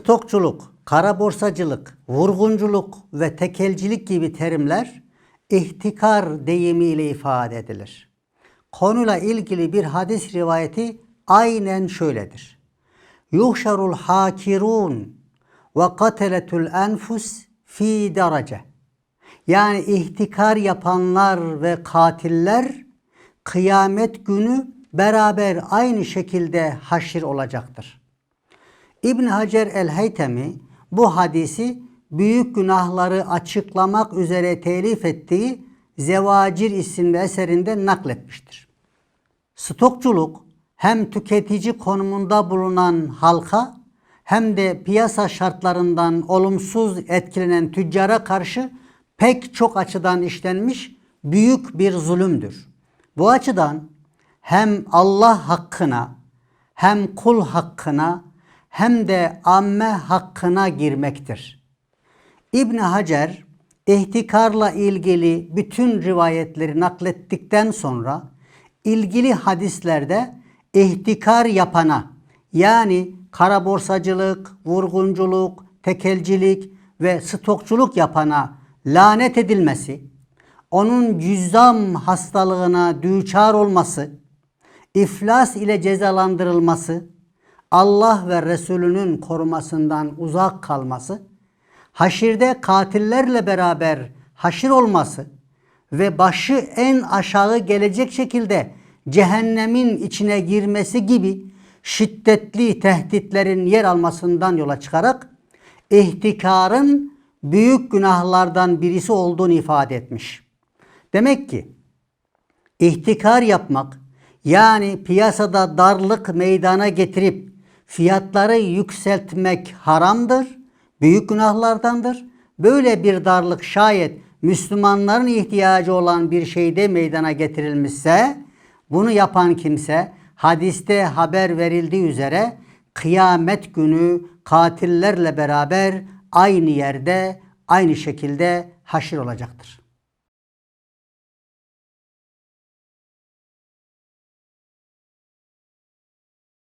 Stokçuluk, kara borsacılık, vurgunculuk ve tekelcilik gibi terimler ihtikar deyimiyle ifade edilir. Konuyla ilgili bir hadis rivayeti aynen şöyledir. Yuhşarul hakirun ve kateletul enfus fi derece. Yani ihtikar yapanlar ve katiller kıyamet günü beraber aynı şekilde haşir olacaktır. İbn Hacer el-Heytemi bu hadisi büyük günahları açıklamak üzere telif ettiği Zevacir isimli eserinde nakletmiştir. Stokçuluk hem tüketici konumunda bulunan halka hem de piyasa şartlarından olumsuz etkilenen tüccara karşı pek çok açıdan işlenmiş büyük bir zulümdür. Bu açıdan hem Allah hakkına hem kul hakkına hem de amme hakkına girmektir. İbn Hacer ihtikarla ilgili bütün rivayetleri naklettikten sonra ilgili hadislerde ihtikar yapana yani kara borsacılık, vurgunculuk, tekelcilik ve stokçuluk yapana lanet edilmesi, onun cüzzam hastalığına düçar olması, iflas ile cezalandırılması, Allah ve Resulünün korumasından uzak kalması, haşirde katillerle beraber haşir olması ve başı en aşağı gelecek şekilde cehennemin içine girmesi gibi şiddetli tehditlerin yer almasından yola çıkarak ihtikarın büyük günahlardan birisi olduğunu ifade etmiş. Demek ki ihtikar yapmak yani piyasada darlık meydana getirip fiyatları yükseltmek haramdır, büyük günahlardandır. Böyle bir darlık şayet Müslümanların ihtiyacı olan bir şeyde meydana getirilmişse bunu yapan kimse hadiste haber verildiği üzere kıyamet günü katillerle beraber aynı yerde aynı şekilde haşir olacaktır.